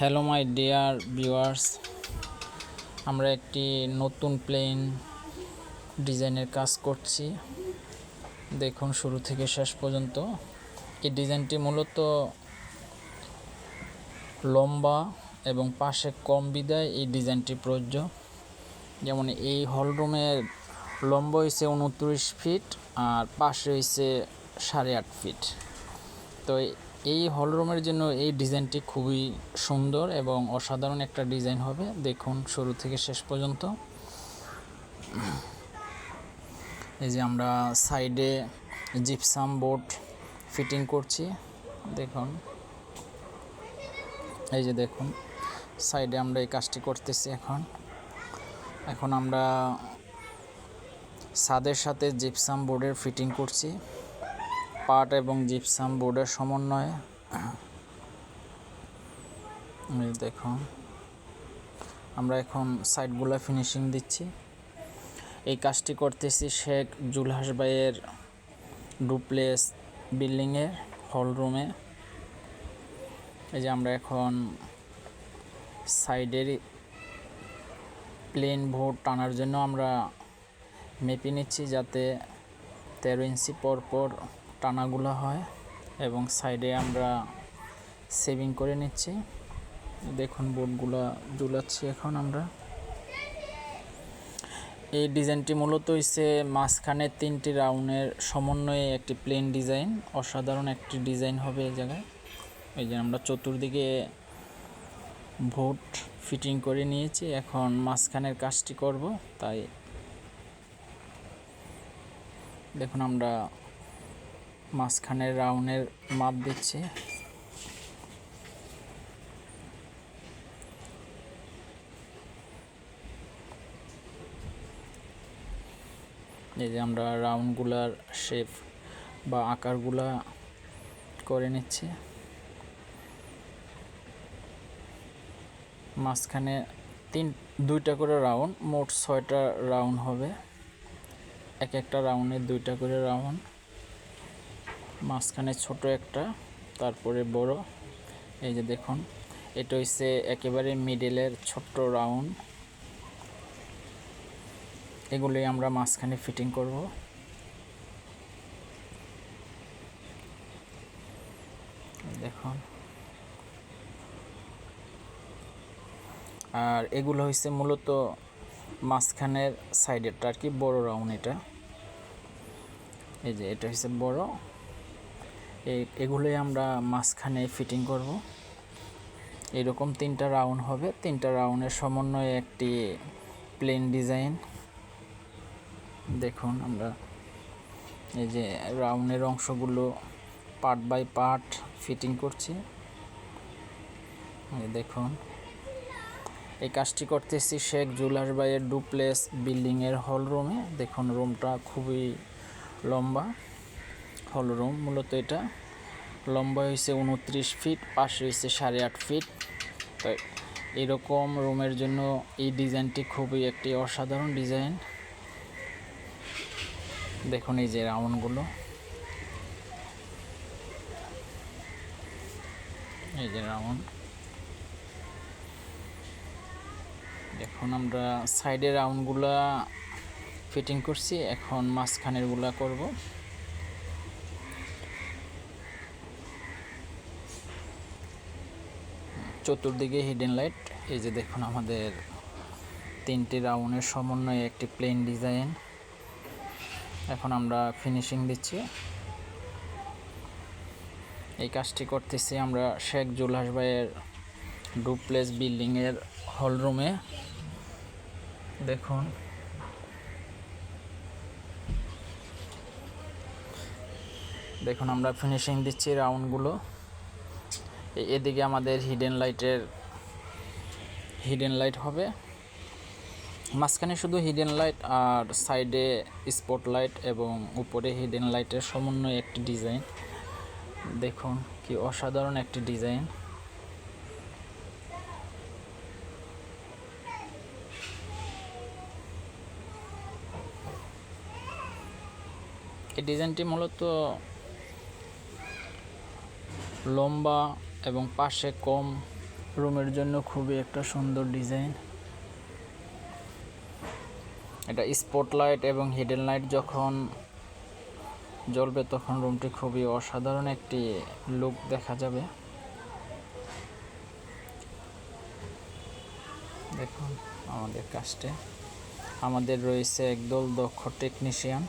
Hello my dear viewers আমরা একটি নতুন প্লেন ডিজাইনের কাজ করছি। দেখুন, শুরু থেকে শেষ পর্যন্ত। এই ডিজাইনটি মূলত লম্বা এবং পাশে কম বিদায় এই ডিজাইনটি প্রযোজ্য। যেমন, এই হলরুমের লম্বা হয়েছে উনত্রিশ ফিট আর পাশে হয়েছে সাড়ে আট ফিট তো এই হলরুমের জন্য এই ডিজাইনটি খুবই সুন্দর এবং অসাধারণ একটা ডিজাইন হবে। দেখুন, শুরু থেকে শেষ পর্যন্ত। এই যে আমরা সাইডে জিপসাম বোর্ড ফিটিং করছি। দেখুন। এই যে দেখুন, সাইডে আমরা এই কাজটি করতেছি এখন। এখন আমরা ছাদের সাথে জিপসাম বোর্ডের ফিটিং করছি। পাট এবং জিপসাম বোর্ডের সমন্বয়ে। দেখুন আমরা এখন সাইডগুলো ফিনিশিং দিচ্ছি। এই কাজটি করতেছি শেখ জুলহাস ভাইয়ের ডুপ্লেস বিল্ডিংয়ের হল রুমে এই যে আমরা এখন সাইডের প্লেন ভোট টানার জন্য আমরা মেপে নিচ্ছি যাতে তেরো ইঞ্চি পর পর টানাগুলো হয় এবং সাইডে আমরা সেভিং করে নিচ্ছি। দেখুন, বোর্ডগুলো ঝুলাচ্ছি এখন আমরা। এই ডিজাইনটি মূলত হচ্ছে মাঝখানে তিনটি রাউন্ডের সমন্বয়ে একটি প্লেন ডিজাইন। অসাধারণ একটি ডিজাইন হবে এই জায়গায়। এই যে আমরা চতুর্দিকে ভোট ফিটিং করে নিয়েছি। এখন মাঝখানের কাজটি করব, তাই দেখুন আমরা মাঝখানের রাউন্ডের মাপ দিচ্ছি। এই যে আমরা রাউন্ডগুলার শেপ বা আকারগুলা করে নিচ্ছি। মাঝখানে তিন, দুইটা করে রাউন্ড, মোট ছয়টা রাউন্ড হবে। এক একটা রাউন্ডে দুইটা করে রাউন্ড। মাঝখানে ছোট একটা, তারপরে বড়। এই যে দেখুন, এটা হচ্ছে একেবারে মিডলের ছোট্ট রাউন্ড এগুলোই আমরা মাঝখানে ফিটিং করব। দেখুন। আর এগুলো হচ্ছে মূলত মাঝখানের সাইডেরটা আর কি, বড় রাউন্ড এটা। এই যে এটা হচ্ছে বড়। এগুলোই আমরা মাঝখানে ফিটিং করব। এরকম তিনটা রাউন্ড হবে। তিনটা রাউন্ডের সমন্বয়ে একটি প্লেন ডিজাইন দেখুন আমরা এই যে রাউন্ডের অংশগুলো পার্ট বাই পার্ট ফিটিং করছি। দেখুন। এই কাজটি করতেছি শেখ জুলাস ভাইয়ের ডুপ্লেস বিল্ডিংয়ের হল রুমে দেখুন রুমটা খুবই লম্বা। হল রুম, মূলত এটা। লম্বা হয়েছে উনত্রিশ ফিট, পাশে হয়েছে সাড়ে আট ফিট। তো এরকম রুমের জন্য এই ডিজাইনটি খুবই একটি অসাধারণ ডিজাইন। দেখুন এই যে রাউন্ডগুলো এই যে রাউন্ড। এখন আমরা সাইডের রাউন্ডগুলা ফিটিং করছি, এখন মাঝখানেরগুলা করব। চতুর্দিকে হিডেন লাইট এই যে দেখুন আমাদের তিনটি রাউন্ডের সমন্বয়ে একটি প্লেন ডিজাইন এখন আমরা ফিনিশিং দিচ্ছি। এই কাজটি করতেছি আমরা শেখ জুলহাস ভাইয়ের ডুপ্লেস বিল্ডিংয়ের হলরুমে দেখুন। দেখুন আমরা ফিনিশিং দিচ্ছি রাউন্ডগুলো এদিকে আমাদের হিডেন লাইটের হিডেন লাইট হবে। মাঝখানে শুধু হিডেন লাইট আর সাইডে স্পট লাইট এবং উপরে হিডেন লাইটের সমন্বয়ে একটি ডিজাইন দেখুন কি অসাধারণ একটি ডিজাইন এই ডিজাইনটি মূলত লম্বা এবং পাশে কম রুমের জন্য খুবই একটা সুন্দর ডিজাইন। এটা স্পটলাইট এবং হিডেন লাইট যখন জ্বলবে তখন রুমটি খুবই অসাধারণ একটি লুক দেখা যাবে। দেখুন আমাদের কাজটে। আমাদের রয়েছে একদল দক্ষ টেকনিশিয়ান।